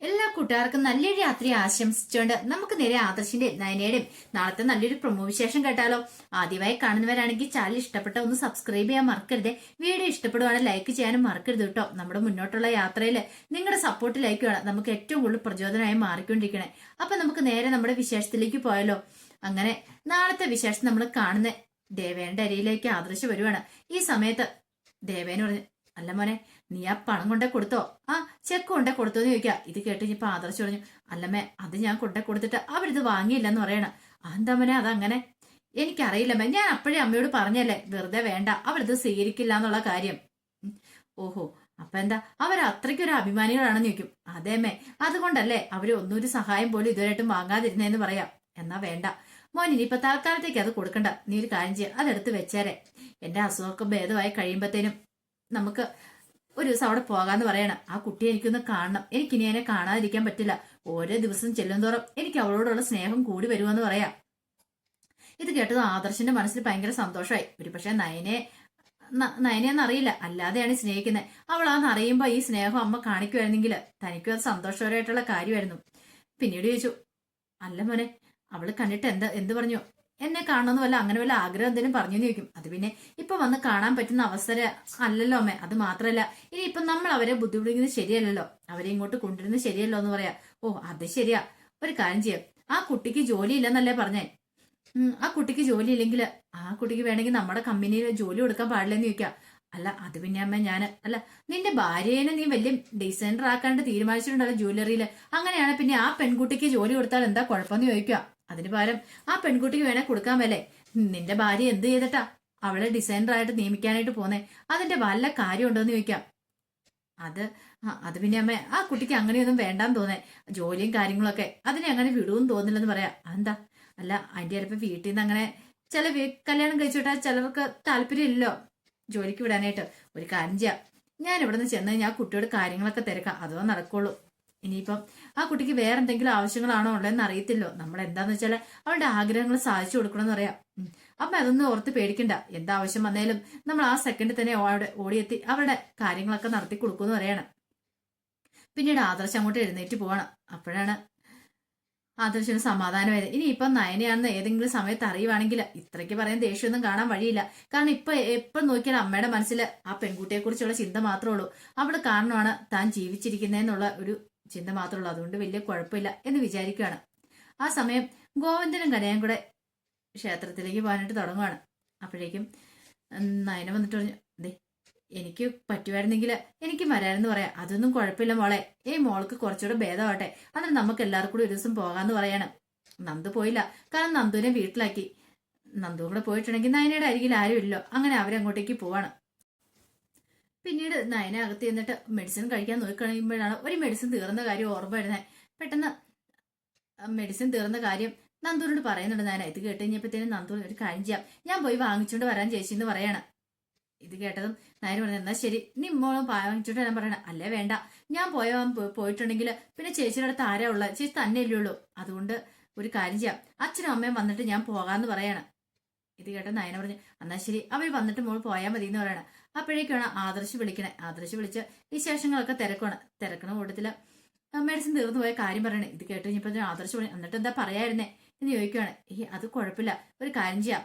എല്ലാ കൂട്ടുകാർക്കും നല്ലൊരു രാത്രി ആശംസിച്ചുകൊണ്ട് നമുക്ക് നേരെ ആദർശിന്റെ നയനയുടെയും നാളത്തെ നല്ലൊരു പ്രൊമോ വിശേഷം കേട്ടാലോ. ആദ്യമായി കാണുന്നവരാണെങ്കിൽ ചാനൽ ഇഷ്ടപ്പെട്ട ഒന്ന് സബ്സ്ക്രൈബ് ചെയ്യാൻ മറക്കരുത്. വീഡിയോ ഇഷ്ടപ്പെടുവാണെങ്കിൽ ലൈക്ക് ചെയ്യാനും മറക്കരുത് കേട്ടോ. നമ്മുടെ മുന്നോട്ടുള്ള യാത്രയിൽ നിങ്ങളുടെ സപ്പോർട്ട് ലൈക്ക് വേണം. നമുക്ക് ഏറ്റവും കൂടുതൽ പ്രചോദനമായി മാറിക്കൊണ്ടിരിക്കണേ. അപ്പൊ നമുക്ക് നേരെ നമ്മുടെ വിശേഷത്തിലേക്ക് പോയാലോ. അങ്ങനെ നാളത്തെ വിശേഷം നമ്മൾ കാണുന്ന ദേവേന്റെ അരിയിലേക്ക് ആദർശ് വരുവാണ്. ഈ സമയത്ത് ദേവേന് പറഞ്ഞു അല്ല മോനെ നീ ആ പണം കൊണ്ടേ കൊടുത്തോ? ആ ചെക്ക് കൊണ്ടേ കൊടുത്തോ എന്ന് ചോദിക്കുക ഇത് കേട്ട് ഇനിയിപ്പൊ ആദർശ് പറഞ്ഞു അല്ലമ്മേ അത് ഞാൻ കൊണ്ടേ കൊടുത്തിട്ട് അവരിത് വാങ്ങിയില്ലെന്ന് പറയണം. എന്താ മോനെ അതങ്ങനെ? എനിക്കറിയില്ലമ്മേ ഞാൻ അപ്പോഴേ അമ്മയോട് പറഞ്ഞല്ലേ വെറുതെ വേണ്ട അവരിത് സ്വീകരിക്കില്ല എന്നുള്ള കാര്യം. ഓഹോ അപ്പൊ എന്താ? അവർ അത്രയ്ക്കൊരു അഭിമാനികളാണെന്ന് ചോദിക്കും. അതേമേ അതുകൊണ്ടല്ലേ അവർ ഒന്നൊരു സഹായം പോലും ഇതുവരെയായിട്ടും വാങ്ങാതിരുന്നേന്ന് പറയാം. എന്നാ വേണ്ട. മോൻ ഇനിയിപ്പൊ തൽക്കാലത്തേക്ക് അത് കൊടുക്കണ്ട. നീ ഒരു കാര്യം ചെയ്യുക അതെടുത്ത് വെച്ചേരെ. എന്റെ അസുഖമൊക്കെ ഭേദമായി കഴിയുമ്പത്തേനും നമുക്ക് ഒരു ദിവസം അവിടെ പോകാന്ന് പറയണം. ആ കുട്ടിയെ എനിക്കൊന്ന് കാണണം. എനിക്ക് എനിക്കിനി അതിനെ കാണാതിരിക്കാൻ പറ്റില്ല. ഓരോ ദിവസം ചെല്ലുന്തോറും എനിക്ക് അവളോടുള്ള സ്നേഹം കൂടി വരുമെന്ന് പറയാം. ഇത് കേട്ടത് ആദർശന്റെ മനസ്സിൽ ഭയങ്കര സന്തോഷമായി ഒരു പക്ഷെ നയനെ നയനെന്ന് അറിയില്ല. അല്ലാതെയാണ് സ്നേഹിക്കുന്നത് അവൾ ആന്ന് അറിയുമ്പോ ഈ സ്നേഹം അമ്മ കാണിക്കുമായിരുന്നെങ്കിൽ തനിക്കും അത് സന്തോഷകരമായിട്ടുള്ള കാര്യമായിരുന്നു. പിന്നീട് ചോദിച്ചു അല്ല മോനെ അവൾ കണ്ടിട്ട് എന്താ എന്ത് പറഞ്ഞു? എന്നെ കാണണമെന്ന് വല്ല അങ്ങനെ വല്ല ആഗ്രഹം എന്തെങ്കിലും പറഞ്ഞു ചോദിക്കും. അത് പിന്നെ ഇപ്പൊ വന്ന് കാണാൻ പറ്റുന്ന അവസരം അല്ലല്ലോ അമ്മേ. അത് മാത്രല്ല. ഇനി ഇപ്പൊ നമ്മൾ അവരെ ബുദ്ധിമുട്ടിക്കുന്നത് ശരിയല്ലല്ലോ. അവരെ ഇങ്ങോട്ട് കൊണ്ടുവരുന്നത് ശരിയല്ലോ എന്ന് പറയാ. ഓ അത് ശരിയാ. ഒരു കാര്യം ചെയ്യാം. ആ കുട്ടിക്ക് ജോലി ഇല്ലെന്നല്ലേ പറഞ്ഞേ? ആ കുട്ടിക്ക് ജോലി ഇല്ലെങ്കിൽ ആ കുട്ടിക്ക് വേണമെങ്കിൽ നമ്മുടെ കമ്പനിയിൽ ജോലി കൊടുക്കാൻ പാടില്ലെന്ന് ചോദിക്കാം. അല്ല അത് പിന്നെ അമ്മ ഞാൻ അല്ല നിന്റെ ഭാര്യേനെ നീ വലിയ ഡിസൈനർ ആക്കാണ്ട് തീരുമാനിച്ചിട്ടുണ്ടല്ലോ ജ്വല്ലറിയിൽ അങ്ങനെയാണ് പിന്നെ ആ പെൺകുട്ടിക്ക് ജോലി കൊടുത്താൽ എന്താ കുഴപ്പമെന്ന് ചോദിക്കുക അതിന് പകരം ആ പെൺകുട്ടിക്ക് വേണേ കൊടുക്കാൻ വല്ലേ നിന്റെ ഭാര്യ എന്ത് ചെയ്തിട്ടാ? അവളെ ഡിസൈനറായിട്ട് നിയമിക്കാനായിട്ട് പോന്നെ. അതിന്റെ വല്ല കാര്യമുണ്ടോന്ന് ചോദിക്കാം. അത് അത് പിന്നെ അമ്മ ആ കുട്ടിക്ക് അങ്ങനെയൊന്നും വേണ്ടാന്ന് തോന്നേ. ജോലിയും കാര്യങ്ങളൊക്കെ അതിനെ അങ്ങനെ വിടുമെന്ന് തോന്നില്ലെന്ന് പറയാം. അതെന്താ? അല്ല അതിന്റെ ചിലപ്പോ വീട്ടിൽ നിന്ന് അങ്ങനെ ചില കല്യാണം കഴിച്ചുവിട്ടാൽ ചിലർക്ക് താല്പര്യമില്ലല്ലോ. ജോലിക്ക് വിടാനായിട്ട്. ഒരു കാര്യം ചെയ്യാം. ഞാൻ ഇവിടെ നിന്ന് ചെന്ന് ആ കുട്ടിയോട് കാര്യങ്ങളൊക്കെ തിരക്കാം. അതോ നടക്കുള്ളൂ. ഇനിയിപ്പം ആ കുട്ടിക്ക് വേറെ എന്തെങ്കിലും ആവശ്യങ്ങളാണോ ഉള്ളതെന്ന് അറിയത്തില്ലോ. നമ്മൾ എന്താന്ന് വെച്ചാൽ അവളുടെ ആഗ്രഹങ്ങൾ സാധിച്ചു കൊടുക്കണമെന്ന് പറയാം. അമ്മ അതൊന്നും ഓർത്ത് പേടിക്കണ്ട. എന്താവശ്യം വന്നാലും നമ്മൾ ആ സെക്കൻഡിൽ തന്നെ അവിടെ ഓടിയെത്തി അവരുടെ കാര്യങ്ങളൊക്കെ നടത്തി കൊടുക്കുമെന്ന് പറയണം. പിന്നീട് ആദർശം അങ്ങോട്ട് എഴുന്നേറ്റ് പോവാണ്. അപ്പോഴാണ് ആദർശന് സമാധാനമായത്. ഇനി ഇപ്പം നയനയാണെന്ന് ഏതെങ്കിലും സമയത്ത് അറിയുവാണെങ്കിൽ ഇത്രയ്ക്ക് പറയാൻ ദേഷ്യമൊന്നും കാണാൻ വഴിയില്ല. കാരണം ഇപ്പൊ എപ്പോഴും നോക്കിയാൽ അമ്മയുടെ മനസ്സിൽ ആ പെൺകുട്ടിയെ കുറിച്ചുള്ള ചിന്ത മാത്രമേ ഉള്ളൂ. അവൾ കാരണമാണ് താൻ ജീവിച്ചിരിക്കുന്നതെന്നുള്ള ഒരു ചിന്ത മാത്രമുള്ളൂ. അതുകൊണ്ട് വലിയ കുഴപ്പമില്ല എന്ന് വിചാരിക്കുകയാണ്. ആ സമയം ഗോവിന്ദനും കനയും കൂടെ ക്ഷേത്രത്തിലേക്ക് പോകാനായിട്ട് തുടങ്ങുകയാണ് അപ്പോഴേക്കും നയന വന്നിട്ട് പറഞ്ഞു ദേ എനിക്ക് പറ്റുമായിരുന്നെങ്കിൽ എനിക്ക് വരാമെന്ന് പറയാം. അതൊന്നും കുഴപ്പമില്ല മോളെ. ഏ മോൾക്ക് കുറച്ചുകൂടെ ഭേദമാവട്ടെ. അതിന് നമുക്ക് എല്ലാവർക്കും കൂടി ഒരു ദിവസം പോകാമെന്ന് പറയാണ്. നന്ദു പോയില്ല. കാരണം നന്ദുവിനെ വീട്ടിലാക്കി. നന്ദു കൂടെ പോയിട്ടുണ്ടെങ്കിൽ നയനയുടെ അരികിൽ ആരും ഇല്ലല്ലോ അങ്ങനെ അവരങ്ങോട്ടേക്ക് പോവാണ്. പിന്നീട് നയന അകത്ത് ചെന്നിട്ട് മെഡിസിൻ കഴിക്കാൻ നോക്കി കഴിയുമ്പോഴാണ് ഒരു മെഡിസിൻ തീർന്ന കാര്യം ഓർമ്മ വരുന്നത്. പെട്ടെന്ന് മെഡിസിൻ തീർന്ന കാര്യം നന്ദൂരിനോട് പറയുന്നുണ്ട്. നയന ഇത് കേട്ട് കഴിഞ്ഞപ്പോഴത്തേനും നന്ദൂർ ഒരു കാര്യം ചെയ്യാം. ഞാൻ പോയി വാങ്ങിച്ചുകൊണ്ട് വരാൻ ചേച്ചി എന്ന് പറയാണ്. ഇത് കേട്ടതും നയന പറഞ്ഞു എന്നാ ശരി. നീ മോളും വാങ്ങിച്ചോണ്ട് വരാൻ പറയണം. അല്ലേ വേണ്ട. ഞാൻ പോയ പോയിട്ടുണ്ടെങ്കിൽ പിന്നെ ചേച്ചിയുടെ അടുത്ത് ആരാ ഉള്ളത്? ചേച്ചി തന്നെ അല്ലേ ഉള്ളൂ. അതുകൊണ്ട് ഒരു കാര്യം ചെയ്യാം. അച്ഛനും അമ്മയും വന്നിട്ട് ഞാൻ പോകാന്ന് പറയാണ്. ഇത് കേട്ട നയന പറഞ്ഞു എന്നാ ശരി. അവർ വന്നിട്ട് മോൾ പോയാൽ മതി എന്ന് പറയണം. അപ്പോഴേക്കാണ് ആദർശ് വിളിക്കണേ. ആദർശ് വിളിച്ച് വിശേഷങ്ങളൊക്കെ തിരക്കാണ് തിരക്കണ കൂട്ടത്തിൽ മെഡിസിൻ തീർന്നു പോയ കാര്യം പറയണേ. ഇത് കേട്ട് കഴിഞ്ഞപ്പോ ഞാൻ ആദർശ് വിളി എന്നിട്ട് എന്താ പറയായിരുന്നേ എന്ന് ചോദിക്കുവാണ്. ഈ അത് കുഴപ്പമില്ല. ഒരു കാര്യം ചെയ്യാം.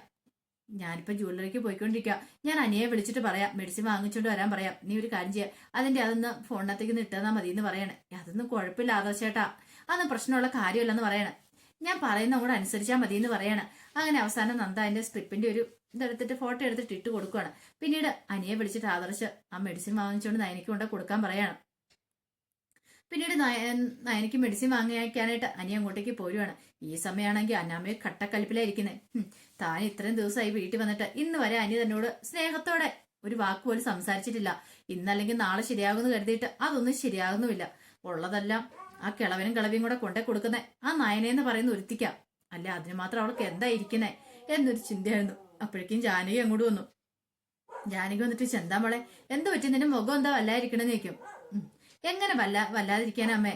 ഞാനിപ്പോ ജ്വല്ലറിക്ക് പോയിക്കൊണ്ടിരിക്കുക ഞാൻ അനിയെ വിളിച്ചിട്ട് പറയാം. മെഡിസിൻ വാങ്ങിച്ചുകൊണ്ട് വരാൻ പറയാം. നീ ഒരു കാര്യം ചെയ്യാം. അതിന്റെ അതൊന്ന് ഫോണിനകത്തേക്ക് ഇട്ടാ മതി എന്ന് പറയണേ. അതൊന്നും കുഴപ്പമില്ല ആദർശേട്ടാ അതൊന്നും പ്രശ്നമുള്ള കാര്യമല്ലെന്ന് പറയണേ. ഞാൻ പറയുന്ന കൂടെ അനുസരിച്ചാൽ മതി എന്ന് പറയണേ. അങ്ങനെ അവസാനം നന്ദ അതിന്റെ സ്ട്രിപ്പിന്റെ ഒരു ഇതെടുത്തിട്ട് ഫോട്ടോ എടുത്തിട്ട് ഇട്ട് കൊടുക്കുകയാണ് പിന്നീട് അനിയെ വിളിച്ചിട്ട് ആദർശ് ആ മെഡിസിൻ വാങ്ങിച്ചുകൊണ്ട് നയനിക്ക് കൊണ്ട് കൊടുക്കാൻ പറയാണ്. പിന്നീട് നയ- നയനിക്ക് മെഡിസിൻ വാങ്ങിക്കാനായിട്ട് അനി അങ്ങോട്ടേക്ക് പോരുവാണ്. ഈ സമയമാണെങ്കിൽ അനാമയെ കട്ടക്കലിപ്പിലായിരിക്കുന്നത് താൻ ഇത്രയും ദിവസമായി വീട്ടിൽ വന്നിട്ട് ഇന്ന് വരെ അനി തന്നോട് സ്നേഹത്തോടെ ഒരു വാക്ക് പോലും സംസാരിച്ചിട്ടില്ല. ഇന്നല്ലെങ്കിൽ നാളെ ശരിയാകുമെന്ന് കരുതിയിട്ട് അതൊന്നും ശരിയാകുന്നുമില്ല. ഉള്ളതെല്ലാം ആ കിളവനും കിളവിയും കൂടെ കൊണ്ടേ കൊടുക്കുന്ന. ആ നയനെന്ന് പറയുന്ന ഒരുത്തിക്കാം. അല്ല അതിന് മാത്രം അവൾക്ക് എന്താ എന്നൊരു ചിന്തയായിരുന്നു. അപ്പോഴേക്കും ജാനകി അങ്ങോട്ട് വന്നു. ജാനകി വന്നിട്ട് ചെന്താ മോളെ? എന്ത് പറ്റി? നിന്റെ മുഖം എന്താ വല്ലാതിരിക്കണെന്ന് ചോദിക്കും. എങ്ങനെ വല്ല വല്ലാതിരിക്കാനാ അമ്മേ?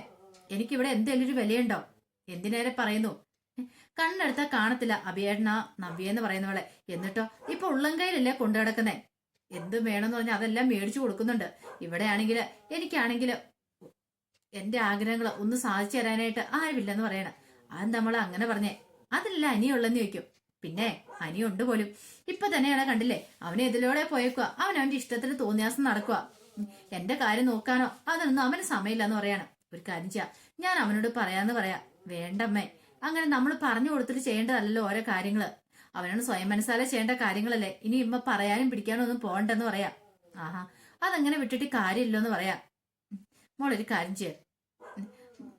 എനിക്കിവിടെ എന്തെങ്കിലും ഒരു വിലയുണ്ടോ? എന്തിനേരെ പറയുന്നു. കണ്ണെടുത്താൽ കണ്ണെടുത്താ കാണത്തില്ല അഭിയേട്ടനാ നവ്യെന്ന് പറയുന്നവളെ എന്നിട്ടോ ഇപ്പൊ ഉള്ളംകൈയിലല്ലേ കൊണ്ടു കിടക്കുന്നേ? എന്ത് വേണമെന്ന് പറഞ്ഞാൽ അതെല്ലാം മേടിച്ചു കൊടുക്കുന്നുണ്ട്. ഇവിടെ ആണെങ്കിൽ എനിക്കാണെങ്കിൽ എന്റെ ആഗ്രഹങ്ങൾ ഒന്ന് സാധിച്ചു തരാനായിട്ട് ആരുമില്ലെന്ന് പറയണം. അത് നമ്മൾ അങ്ങനെ പറഞ്ഞേ? അതില്ല അനിയുള്ളെന്ന് ചോദിക്കും. പിന്നെ അനിയുണ്ട് പോലും. ഇപ്പൊ തന്നെയാണ് കണ്ടില്ലേ? അവനെ ഇതിലൂടെ പോയേക്കുക അവൻ അവന്റെ ഇഷ്ടത്തിന് തോന്നിയാസം നടക്കുക എന്റെ കാര്യം നോക്കാനോ? അതൊന്നും അവന് സമയമില്ലെന്ന് പറയാണ്. ഒരു കാര്യം ചെയ്യാം. ഞാൻ അവനോട് പറയാന്ന് പറയാ. വേണ്ടമ്മേ. അങ്ങനെ നമ്മൾ പറഞ്ഞു കൊടുത്തിട്ട് ചെയ്യേണ്ടതല്ലല്ലോ ഓരോ കാര്യങ്ങൾ. അവനോട് സ്വയം മനസ്സാലെ ചെയ്യേണ്ട കാര്യങ്ങളല്ലേ. ഇനി ഇമ്മ പറയാനും പിടിക്കാനും ഒന്നും പോകണ്ടെന്ന് പറയാ. ആഹാ. അതങ്ങനെ വിട്ടിട്ട് കാര്യമില്ലെന്ന് പറയാം. മോളൊരു കാര്യം ചെയ്യാം.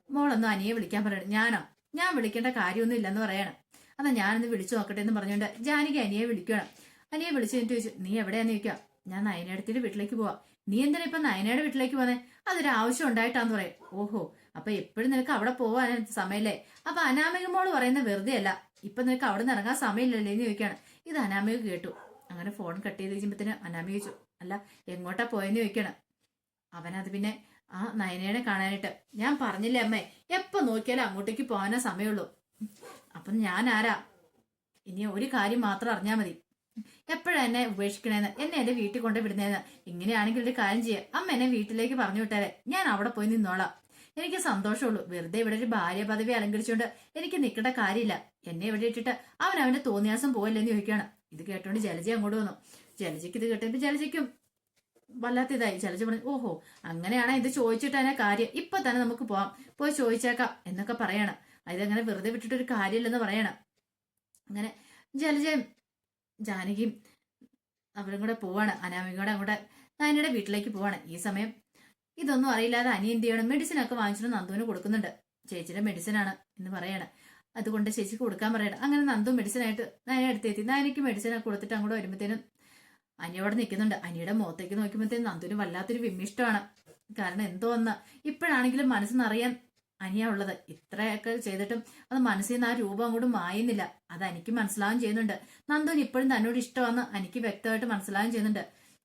മോളൊന്നും അനിയെ വിളിക്കാൻ പറയണം ഞാനോ? ഞാൻ വിളിക്കേണ്ട കാര്യമൊന്നും ഇല്ലെന്ന് പറയണം. അതാ ഞാനൊന്ന് വിളിച്ചു നോക്കട്ടെ എന്ന് പറഞ്ഞുകൊണ്ട് ജാനകി അനിയെ വിളിക്കണം അനിയെ വിളിച്ചു എന്നിട്ട് ചോദിച്ചു നീ എവിടെയാന്ന്? ചോദിക്കാം ഞാൻ നയനേടത്തിന്റെ വീട്ടിലേക്ക് പോവാ. നീ എന്തിനാ ഇപ്പൊ നയനയുടെ വീട്ടിലേക്ക് പോന്നെ? അതൊരു ആവശ്യം ഉണ്ടായിട്ടാന്ന് പറയും. ഓഹോ അപ്പൊ എപ്പോഴും നിനക്ക് അവിടെ പോവാൻ സമയല്ലേ? അപ്പൊ അനാമിക മോൾ പറയുന്ന വെറുതെ അല്ല. ഇപ്പൊ നിനക്ക് അവിടെ നിന്ന് ഇറങ്ങാൻ സമയമില്ലല്ലേ? എന്ന് ചോദിക്കാണ് ഇത് അനാമിക കേട്ടു. അങ്ങനെ ഫോൺ കട്ട് ചെയ്ത് കഴിയുമ്പത്തിന് അനാമിക ചോദിച്ചു അല്ല എങ്ങോട്ടാ പോയെന്ന്? ചോദിക്കണം അവനത് പിന്നെ ആ നയനേനെ കാണാനായിട്ട്. ഞാൻ പറഞ്ഞില്ലേ അമ്മേ? എപ്പോ നോക്കിയാലും അങ്ങോട്ടേക്ക് പോകാനേ സമയമുള്ളൂ. അപ്പം ഞാൻ ആരാ? ഇനി ഒരു കാര്യം മാത്രം അറിഞ്ഞാൽ മതി. എപ്പോഴാ എന്നെ ഉപേക്ഷിക്കണേന്ന്? എന്നെ എന്റെ വീട്ടിൽ കൊണ്ട് വിടുന്നേന്ന്? ഇങ്ങനെയാണെങ്കിൽ ഒരു കാര്യം ചെയ്യാം. അമ്മ എന്നെ വീട്ടിലേക്ക് പറഞ്ഞു വിട്ടാലേ ഞാൻ അവിടെ പോയി നിന്നോളാം. എനിക്ക് സന്തോഷമുള്ളൂ. വെറുതെ ഇവിടെ ഒരു ഭാര്യ പദവി അലങ്കരിച്ചുകൊണ്ട് എനിക്ക് നിൽക്കേണ്ട കാര്യമില്ല. എന്നെ ഇവിടെ ഇട്ടിട്ട് അവൻ അവന്റെ തോന്നിയാസം പോയല്ലെന്ന് ചോദിക്കുകയാണ്. ഇത് കേട്ടോണ്ട് ജലജ അങ്ങോട്ട് വന്നു. ജലജയ്ക്ക് ഇത് കേട്ടപ്പോ ജലജയ്ക്കും വല്ലാത്ത ഇതായി ജലജ പറഞ്ഞു ഓഹോ അങ്ങനെയാണ് ഇത് ചോദിച്ചിട്ട് തന്നെ കാര്യം. ഇപ്പൊ തന്നെ നമുക്ക് പോവാം. പോയി ചോദിച്ചേക്കാം എന്നൊക്കെ പറയണം. ഇതങ്ങനെ വെറുതെ വിട്ടിട്ടൊരു കാര്യമില്ലെന്ന് പറയണം. അങ്ങനെ ജലജയും ജാനകിയും അവരും കൂടെ പോവാണ്. അനാമിയും കൂടെ അങ്ങോട്ട് നയനയുടെ വീട്ടിലേക്ക് പോവാണ്. ഈ സമയം ഇതൊന്നും അറിയില്ലാതെ അനി എന്ത് ചെയ്യണം? മെഡിസിൻ ഒക്കെ വാങ്ങിച്ചിട്ട് നന്ദുവിന് കൊടുക്കുന്നുണ്ട്. ചേച്ചിയുടെ മെഡിസിൻ ആണ് എന്ന് പറയാണ്. അതുകൊണ്ട് ചേച്ചിക്ക് കൊടുക്കാൻ പറയണം. അങ്ങനെ നന്ദു മെഡിസിൻ ആയിട്ട് നയന അടുത്തെത്തി. നയനയ്ക്ക് മെഡിസിൻ ഒക്കെ കൊടുത്തിട്ട് അങ്ങോട്ട് വരുമ്പോഴത്തേനും അനി അവിടെ നിൽക്കുന്നുണ്ട് അനിയുടെ മുഖത്തേക്ക് നോക്കുമ്പോഴത്തേക്കും നന്ദുവിന് വല്ലാത്തൊരു വിമ്മിഷ്ടമാണ്. കാരണം എന്തോ ഒന്ന് ഇപ്പോഴാണെങ്കിലും മനസ്സിനറിയാൻ അനിയാ ഉള്ളത്. ഇത്രയൊക്കെ ചെയ്തിട്ടും അത് മനസ്സിൽ നിന്ന് ആ രൂപം അങ്ങോട്ട് മായുന്നില്ല. അത് എനിക്ക് മനസ്സിലാവും ചെയ്യുന്നുണ്ട്. നന്ദുവിന് ഇപ്പോഴും തന്നോട് ഇഷ്ടമാണെന്ന് എനിക്ക് വ്യക്തമായിട്ട് മനസ്സിലാവും ചെയ്യുന്നുണ്ട്.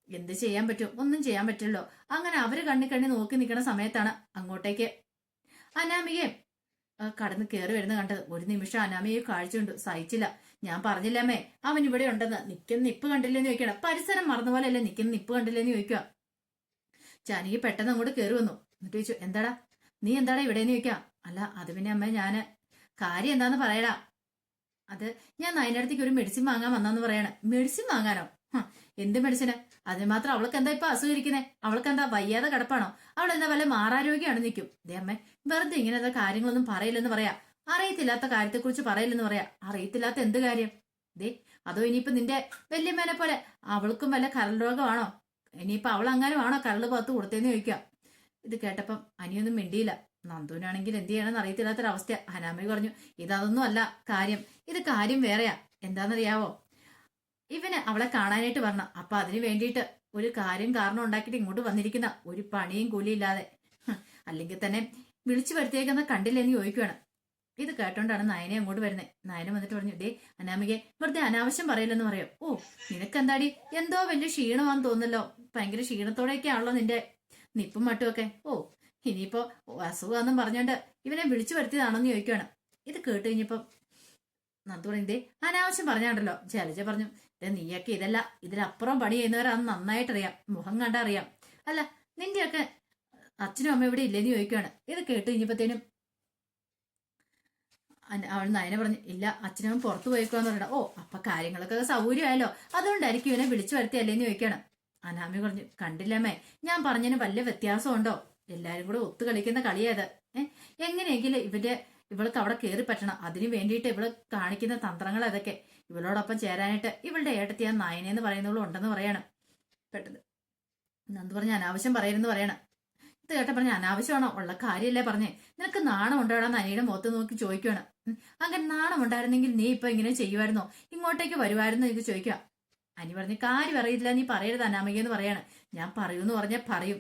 എന്ത് ചെയ്യാൻ പറ്റും? ഒന്നും ചെയ്യാൻ പറ്റില്ലല്ലോ. അങ്ങനെ അവർ കണ്ണി കണ്ണി നോക്കി നിൽക്കുന്ന സമയത്താണ് അങ്ങോട്ടേക്ക് അനാമികയെ കടന്ന് കയറി വരുന്ന കണ്ടത്. ഒരു നിമിഷം അനാമിയെ കാഴ്ചയുണ്ട്. സഹിച്ചില്ല. ഞാൻ പറഞ്ഞില്ലമ്മേ അവൻ ഇവിടെ ഉണ്ടെന്ന്. നിൽക്കുന്ന നിപ്പ് കണ്ടില്ലെന്ന് ചോദിക്കണം. പരിസരം മറന്ന പോലെ അല്ലേ നിൽക്കുന്ന നിപ്പ് കണ്ടില്ലെന്ന് ചോദിക്കുക. ജാനകി പെട്ടെന്ന് അങ്ങോട്ട് കയറി വന്നു. എന്നിട്ട് ചോദിച്ചു എന്താടാ? നീ എന്താടാ ഇവിടെ ചോദിക്കാം അല്ല അത് പിന്നെ അമ്മ ഞാൻ കാര്യം എന്താന്ന് പറയടാ. അത് ഞാൻ നയനടുത്തേക്ക് ഒരു മെഡിസിൻ വാങ്ങാൻ വന്നെന്ന് പറയണ. മെഡിസിൻ വാങ്ങാനോ? എന്ത് മെഡിസിന് അതിന് മാത്രം അവൾക്ക് എന്താ ഇപ്പൊ അസുഖം അവൾക്ക് എന്താ വയ്യാതെ കിടപ്പാണോ? അവൾ എന്താ വല്ല മാറാരോഗ്യമാണ് നിൽക്കും ദേ അമ്മേ വെറുതെ ഇങ്ങനെ കാര്യങ്ങളൊന്നും പറയില്ലെന്ന് പറയാ. അറിയത്തില്ലാത്ത കാര്യത്തെക്കുറിച്ച് പറയില്ലെന്ന് പറയാ. അറിയത്തില്ലാത്ത എന്ത് കാര്യം? ദേ അതോ ഇനിയിപ്പോ നിന്റെ വല്യമ്മേനെ പോലെ അവൾക്കും വല്ല കരൾ രോഗമാണോ? ഇനിയിപ്പോ അവൾ അങ്ങനെ ആണോ കരൾ പത്ത് കൊടുത്തേന്ന് ചോദിക്കാം. ഇത് കേട്ടപ്പം അനിയൊന്നും മിണ്ടിയില്ല. നന്ദുവിനാണെങ്കിൽ എന്ത് ചെയ്യണമെന്ന് അറിയത്തില്ലാത്തൊരവസ്ഥ. ഹനാമി പറഞ്ഞു ഇതൊന്നും അല്ല കാര്യം. ഇത് കാര്യം വേറെയാ. എന്താണെന്നറിയാവോ? ഇവന് അവളെ കാണാനായിട്ട് വരണം. അപ്പൊ അതിനു വേണ്ടിയിട്ട് ഒരു കാര്യം കാരണം ഉണ്ടാക്കിയിട്ട് ഇങ്ങോട്ട് വന്നിരിക്കുന്ന ഒരു പണിയും കൂലിയില്ലാതെ അല്ലെങ്കിൽ തന്നെ വിളിച്ചു വരുത്തിയേക്കുന്ന കണ്ടില്ലെന്ന് ചോദിക്കുകയാണ് ഇത് കേട്ടോണ്ടാണ് നയനെ അങ്ങോട്ട് വരുന്നത് നയന വന്നിട്ട് പറഞ്ഞു ഡേ അനാമികെ വെറുതെ അനാവശ്യം പറയില്ലെന്ന് പറയാം? ഓ നിനക്ക് എന്താടി എന്തോ വലിയ ക്ഷീണമാന്ന് തോന്നല്ലോ ഭയങ്കര ക്ഷീണത്തോടെയൊക്കെ ആണല്ലോ നിന്റെ നിപ്പും മട്ടുമൊക്കെ ഓ ഇനിയിപ്പോ അസുഖമാണെന്നും പറഞ്ഞോണ്ട് ഇവനെ വിളിച്ചു വരുത്തിയതാണെന്ന് ചോദിക്കുകയാണ് ഇത് കേട്ട് കഴിഞ്ഞപ്പം നന്ദു ദേ അനാവശ്യം പറഞ്ഞാണ്ടല്ലോ. ജലജ പറഞ്ഞു "ദേ നീയൊക്കെ ഇതല്ല. ഇതിലപ്പുറം പണി ചെയ്യുന്നവരാന്ന് നന്നായിട്ടറിയാം. മുഖം കണ്ടറിയാം. അല്ല നിന്റെയൊക്കെ അച്ഛനും അമ്മ ഇവിടെ ഇല്ലെന്ന് ചോദിക്കുകയാണ് ഇത് കേട്ട് കഴിഞ്ഞപ്പത്തേനും അവൾ നയന പറഞ്ഞു ഇല്ല അച്ഛനും പുറത്തു പോയിക്കോന്ന് പറഞ്ഞ ഓ അപ്പൊ കാര്യങ്ങളൊക്കെ സൗകര്യമായല്ലോ. അതുകൊണ്ടായിരിക്കും ഇവനെ വിളിച്ചു വരുത്തിയല്ലേന്ന് ചോദിക്കണം അനാമി പറഞ്ഞു കണ്ടില്ലമ്മേ ഞാൻ പറഞ്ഞതിന് വല്ല വ്യത്യാസമുണ്ടോ? എല്ലാരും കൂടെ ഒത്തു കളിക്കുന്ന കളിയത്. ഏഹ് എങ്ങനെയെങ്കിലും ഇവന്റെ ഇവൾക്ക് അവിടെ കയറി പറ്റണം. അതിനു വേണ്ടിയിട്ട് ഇവൾ കാണിക്കുന്ന തന്ത്രങ്ങൾ അതൊക്കെ. ഇവളോടൊപ്പം ചേരാനായിട്ട് ഇവളുടെ ഏട്ടത്തി ആ നായനെന്ന് പറയുന്നവളും ഉണ്ടെന്ന് പറയണം. പെട്ടെന്ന് നന്ദു പറഞ്ഞ അനാവശ്യം പറയരുന്ന് പറയണം. ഇത് കേട്ട പറഞ്ഞ അനാവശ്യമാണോ? ഉള്ള കാര്യമല്ലേ പറഞ്ഞേ. നിനക്ക് നാണം ഉണ്ടാടാന്ന് അനിയുടെ മുഖത്ത് നോക്കി ചോദിക്കുകയാണ് ഉം, അങ്ങനെ നാണം ഉണ്ടായിരുന്നെങ്കിൽ നീ ഇപ്പൊ ഇങ്ങനെ ചെയ്യുമായിരുന്നോ? ഇങ്ങോട്ടേക്ക് വരുമായിരുന്നോ ഇത് ചോദിക്കുക. അനി പറഞ്ഞ് കാര്യം അറിയില്ല നീ പറയരുത് അനാമികയെന്ന് പറയാണ്. ഞാൻ പറയൂന്ന് പറഞ്ഞാൽ പറയും.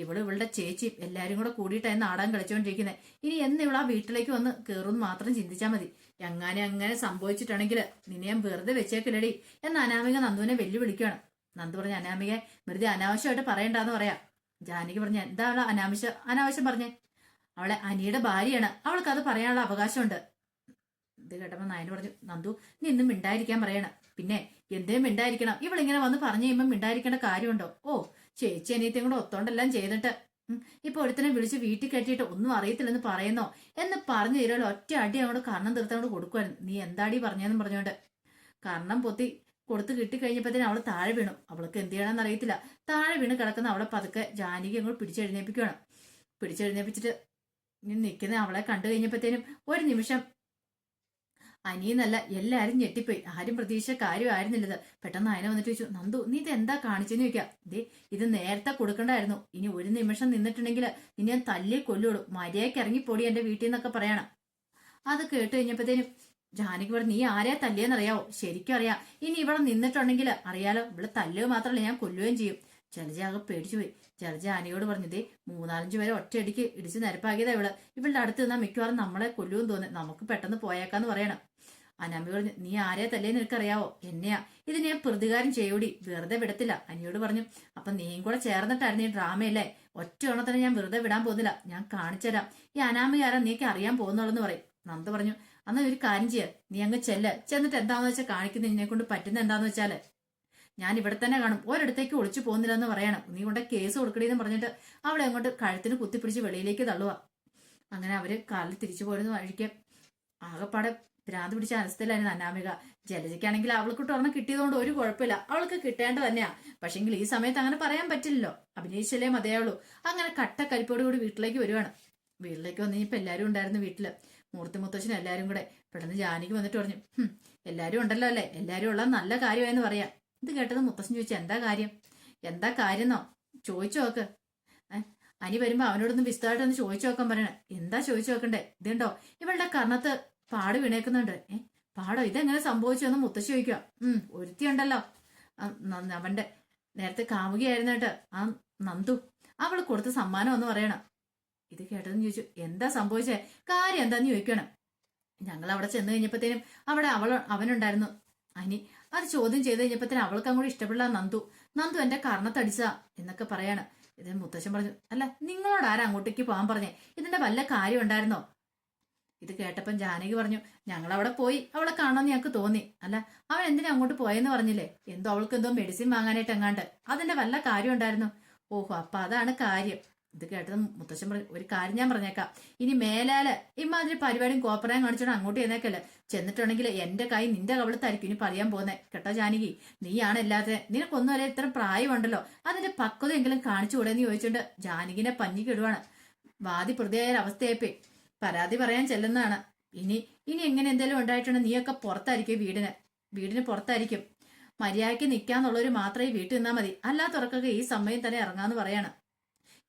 ഇവൾ ഇവളുടെ ചേച്ചി എല്ലാരും കൂടെ കൂടിയിട്ടായി നാടകം കളിച്ചോണ്ടിരിക്കുന്നത് ഇനി എന്ന് ഇവൾ ആ വീട്ടിലേക്ക് വന്ന് കയറുമെന്ന് മാത്രം ചിന്തിച്ചാൽ മതി. എങ്ങനെ അങ്ങനെ സംഭവിച്ചിട്ടാണെങ്കിൽ നിന്നെ ഞാൻ വെറുതെ വെച്ചേക്കില്ലടി. എന്ന് അനാമിക നന്ദുവിനെ വെല്ലുവിളിക്കുകയാണ് നന്ദു പറഞ്ഞ അനാമിക വെറുതെ അനാവശ്യമായിട്ട് പറയണ്ടെന്ന് പറയാം. ജാനകി പറഞ്ഞ എന്താ അനാവശ്യം അനാവശ്യം പറഞ്ഞേ? അവളെ അനിയുടെ ഭാര്യയാണ്. അവൾക്ക് അത് പറയാനുള്ള അവകാശമുണ്ട്. ഇത് കേട്ടപ്പോ നായന് പറഞ്ഞു നന്ദു നീ ഇന്നും മിണ്ടായിരിക്കാൻ പറയണം. പിന്നെ എന്തേ മിണ്ടായിരിക്കണം. ഇവളിങ്ങനെ വന്ന് പറഞ്ഞു കഴിയുമ്പോൾ മിണ്ടായിരിക്കേണ്ട കാര്യമുണ്ടോ? ഓ ചേച്ചി അനിയത്തെയും കൂടെ ഒത്തോണ്ടെല്ലാം ചെയ്തിട്ട് ഇപ്പൊ ഒരുത്തനെ വിളിച്ച് വീട്ടിൽ കെട്ടിയിട്ട് ഒന്നും അറിയത്തില്ലെന്ന് പറയുന്നോ? എന്ന് പറഞ്ഞു തരുമല്ലോ ഒറ്റ അടി അങ്ങോട്ട് കർണം തീർത്ത് അങ്ങോട്ട് നീ എന്താടി പറഞ്ഞെന്ന് പറഞ്ഞുകൊണ്ട് കർണം പൊത്തി കൊടുത്ത് കിട്ടിക്കഴിഞ്ഞപ്പോഴത്തേനും അവൾ താഴെ വീണു. അവൾക്ക് എന്ത് ചെയ്യണമെന്ന് അറിയത്തില്ല. താഴെ വീണ് കിടക്കുന്ന അവളെ പതുക്കെ ജാനകി അങ്ങോട്ട് പിടിച്ചെഴുന്നേപ്പിക്കുകയാണ് പിടിച്ചെഴുന്നേപ്പിച്ചിട്ട് നിൽക്കുന്ന അവളെ കണ്ടു കഴിഞ്ഞപ്പോഴത്തേനും ഒരു നിമിഷം അനിയെന്നല്ല എല്ലാരും ഞെട്ടിപ്പോയി. ആരും പ്രതീക്ഷ കാര്യമായിരുന്നില്ലത് പെട്ടെന്ന് അയന വന്നിട്ട് ചോദിച്ചു നന്ദു നീ ഇത് എന്താ കാണിച്ചെന്ന് ചോദിക്കാം. ദേ ഇത് നേരത്തെ കൊടുക്കണ്ടായിരുന്നു. ഇനി ഒരു നിമിഷം നിന്നിട്ടുണ്ടെങ്കിൽ ഇനി ഞാൻ തല്ലി കൊല്ലുള്ളൂ മര്യാദയ്ക്ക് ഇറങ്ങിപ്പോടി എന്റെ വീട്ടിൽ നിന്നൊക്കെ പറയണം. അത് കേട്ട് കഴിഞ്ഞപ്പോഴത്തേനും ജാനകി പറഞ്ഞു നീ ആരെയാ തല്ലിയെന്നറിയാവോ? ശരിക്കും അറിയാം. ഇനി ഇവിടെ നിന്നിട്ടുണ്ടെങ്കിൽ അറിയാലോ. ഇവിടെ തല്ലുക മാത്രമല്ല ഞാൻ കൊല്ലുകയും ചെയ്യും. ജലജ ആകെ പേടിച്ചു പോയി ജലജ ആനയോട് പറഞ്ഞത് മൂന്നാലഞ്ചു പേരെ ഒറ്റയടിക്ക് ഇടിച്ച് നിരപ്പാക്കിയതാ ഇവൾ. ഇവളുടെ അടുത്ത് നിന്നാ മിക്കവാറും നമ്മളെ കൊല്ലുമെന്ന് തോന്നി നമുക്ക് പെട്ടെന്ന് പോയേക്കാന്ന് പറയണം. അനാമി പറഞ്ഞു നീ ആരെയാ തല്ലേ നിനക്കറിയാവോ എന്നെയാ. ഇത് ഞാൻ പ്രതികാരം ചെയ്യൂടി. വെറുതെ വിടത്തില്ല. അനിയോട് പറഞ്ഞു അപ്പൊ നീയും കൂടെ ചേർന്നിട്ടായിരുന്നു ഈ ഡ്രാമയല്ലേ? ഒറ്റ ഓണത്തിന് ഞാൻ വെറുതെ വിടാൻ പോകുന്നില്ല. ഞാൻ കാണിച്ചുതരാം. ഈ അനാമികാരം നീക്ക് അറിയാൻ പോകുന്നുള്ളെന്ന് പറയും. നന്ദ പറഞ്ഞു അന്ന് ഒരു കാര്യം ചെയ്യ. നീ അങ്ങ് ചെല്ല. ചെന്നിട്ട് എന്താന്ന് വെച്ചാൽ കാണിക്കുന്ന നിന്നെ കൊണ്ട് പറ്റുന്ന എന്താന്ന് വെച്ചാൽ. ഞാൻ ഇവിടെ തന്നെ കാണും. ഒരിടത്തേക്ക് ഒളിച്ചു പോകുന്നില്ലെന്ന് പറയണം. നീ കൊണ്ട് കേസ് കൊടുക്കണേന്ന് പറഞ്ഞിട്ട് അവളെ അങ്ങോട്ട് കഴുത്തിന് കുത്തിപ്പിടിച്ച് വെളിയിലേക്ക് തള്ളുക അങ്ങനെ അവർ കാലിൽ തിരിച്ചു പോരുന്ന വഴിക്ക് ആകെപ്പാടെ ഭ്രാന്ത് പിടിച്ച അനസ്ഥയിലായിരുന്നു അനാമിക ജലജയ്ക്കാണെങ്കിൽ അവൾക്ക് ഒരെണ്ണം കിട്ടിയതുകൊണ്ട് ഒരു കുഴപ്പമില്ല. അവൾക്ക് കിട്ടേണ്ട തന്നെയാ. പക്ഷെങ്കിൽ ഈ സമയത്ത് അങ്ങനെ പറയാൻ പറ്റില്ലല്ലോ. അഭിനയിച്ചല്ലേ മതിയാവുള്ളൂ അങ്ങനെ കട്ടക്കരിപ്പോട് കൂടി വീട്ടിലേക്ക് വരുവാണ്. വീട്ടിലേക്ക് വന്ന് കഴിഞ്ഞപ്പോ എല്ലാരും ഉണ്ടായിരുന്നു വീട്ടിൽ. മൂർത്തി മുത്തച്ഛനും എല്ലാരും കൂടെ പെട്ടെന്ന് ജാനിക്ക് വന്നിട്ട് പറഞ്ഞു എല്ലാവരും ഉണ്ടല്ലോ അല്ലേ? എല്ലാവരും ഉള്ള നല്ല കാര്യമായെന്ന് പറയാം. ഇത് കേട്ടത് മുത്തശ്ശൻ ചോദിച്ചു എന്താ കാര്യം? എന്താ കാര്യന്നോ? ചോദിച്ചു നോക്ക്. അനി വരുമ്പോ അവനോടൊന്ന് വിസ്താരമായിട്ടൊന്ന് ചോദിച്ചു നോക്കാൻ പറയണേ. എന്താ ചോദിച്ചു നോക്കണ്ടേ? ഇതുണ്ടോ? ഇവളുടെ കർണത്ത് പാട് വീണേക്കുന്നുണ്ട്. ഏ പാടോ? ഇതെങ്ങനെ സംഭവിച്ചു? എന്ന് മുത്തശ്ശി ചോദിക്കുക ഉം ഒരുത്തി ഉണ്ടല്ലോ ആ, അവന്റെ നേരത്തെ കാമുകിയായിരുന്നിട്ട് ആ നന്ദു അവൾ കൊടുത്ത സമ്മാനം എന്ന് പറയണം. ഇത് കേട്ടതെന്ന് ചോദിച്ചു എന്താ സംഭവിച്ചേ? കാര്യം എന്താന്ന് ചോദിക്കണം. ഞങ്ങൾ അവിടെ ചെന്ന് കഴിഞ്ഞപ്പോഴത്തേനും അവിടെ അവൾ അവനുണ്ടായിരുന്നു. അനി അത് ചോദ്യം ചെയ്ത് കഴിഞ്ഞപ്പോഴത്തേനും അവൾക്ക് അങ്ങോട്ട് ഇഷ്ടപ്പെടില്ല നന്ദു. നന്ദു എന്റെ കർണത്തടിച്ചാ എന്നൊക്കെ പറയാണ്. ഇത് മുത്തശ്ശൻ പറഞ്ഞു അല്ല നിങ്ങളോട് ആരാ അങ്ങോട്ടേക്ക് പോകാൻ പറഞ്ഞേ? ഇതിന്റെ വല്ല കാര്യം ഉണ്ടായിരുന്നോ? ഇത് കേട്ടപ്പം ജാനകി പറഞ്ഞു ഞങ്ങൾ അവിടെ പോയി അവളെ കാണാമെന്ന് ഞങ്ങൾക്ക് തോന്നി. അല്ല അവൻ എന്തിനാ അങ്ങോട്ട് പോയെന്ന് പറഞ്ഞില്ലേ? എന്തോ അവൾക്ക് എന്തോ മെഡിസിൻ വാങ്ങാനായിട്ട് എങ്ങാണ്ട്. അതിന്റെ വല്ല കാര്യം ഉണ്ടായിരുന്നു? ഓഹോ അപ്പൊ അതാണ് കാര്യം. ഇത് കേട്ടത് മുത്തശ്ശൻ പറഞ്ഞു ഒരു കാര്യം ഞാൻ പറഞ്ഞേക്കാം. ഇനി മേലാൽ ഇമാതിരി പരിപാടിയും കോപ്പറയും കാണിച്ചോണ്ട് അങ്ങോട്ട് ചെന്നേക്കല്ലേ? ചെന്നിട്ടുണ്ടെങ്കിൽ എന്റെ കൈ നിന്റെ കവിളത്തായിരിക്കും ഇനി പറയാൻ പോകുന്നേ. കേട്ടോ ജാനകി? നീയാണ് എല്ലാത്തിനും നിനക്കൊന്നും വരെ ഇത്ര പ്രായമുണ്ടല്ലോ? അതിന്റെ പക്വതയെങ്കിലും എന്ന് ചോദിച്ചുകൊണ്ട് ജാനകിനെ പഞ്ഞിക്കിടുവാണ് വാദി പ്രതിയായ അവസ്ഥയായിപ്പേ പരാതി പറയാൻ ചെല്ലുന്നതാണ്. ഇനി ഇനി എങ്ങനെ എന്തെങ്കിലും ഉണ്ടായിട്ടുണ്ടെങ്കിൽ നീയൊക്കെ പുറത്തായിരിക്കും വീടിന്. വീടിന് പുറത്തായിരിക്കും. മര്യാദയ്ക്ക് നിൽക്കാന്നുള്ളവർ മാത്രമേ വീട്ടിൽ നിന്നാൽ മതി. അല്ലാത്തവർക്കൊക്കെ ഈ സമയം തന്നെ ഇറങ്ങാന്ന് പറയാണ്.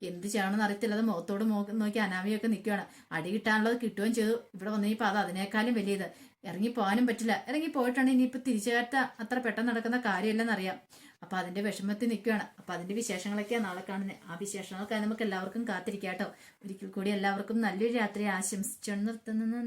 എന്ത് ചെയ്യണമെന്ന് അറിയത്തില്ല. അത് മുഖത്തോട് മുഖം നോക്കി അനാമിയൊക്കെ നിൽക്കുകയാണ് അടി കിട്ടാനുള്ളത് കിട്ടുകയും ചെയ്തു. ഇവിടെ വന്നു കഴിഞ്ഞപ്പോൾ അത് അതിനേക്കാളും വലിയത്. ഇറങ്ങി പോകാനും പറ്റില്ല. ഇറങ്ങി പോയിട്ടാണ് ഇനിയിപ്പോൾ തിരിച്ചു അത്ര പെട്ടെന്ന് നടക്കുന്ന കാര്യമില്ലെന്നറിയാം. അപ്പോൾ അതിന്റെ വിഷമത്തിൽ നിൽക്കുകയാണ് അപ്പോൾ അതിന്റെ വിശേഷങ്ങളൊക്കെയാണ് നാളെ കാണുന്നത് ആ വിശേഷങ്ങൾക്കായി നമുക്ക് എല്ലാവർക്കും കാത്തിരിക്കാം കേട്ടോ. ഒരിക്കൽ കൂടി എല്ലാവർക്കും നല്ലൊരു രാത്രി ആശംസിച്ചു നിർത്തുന്നു.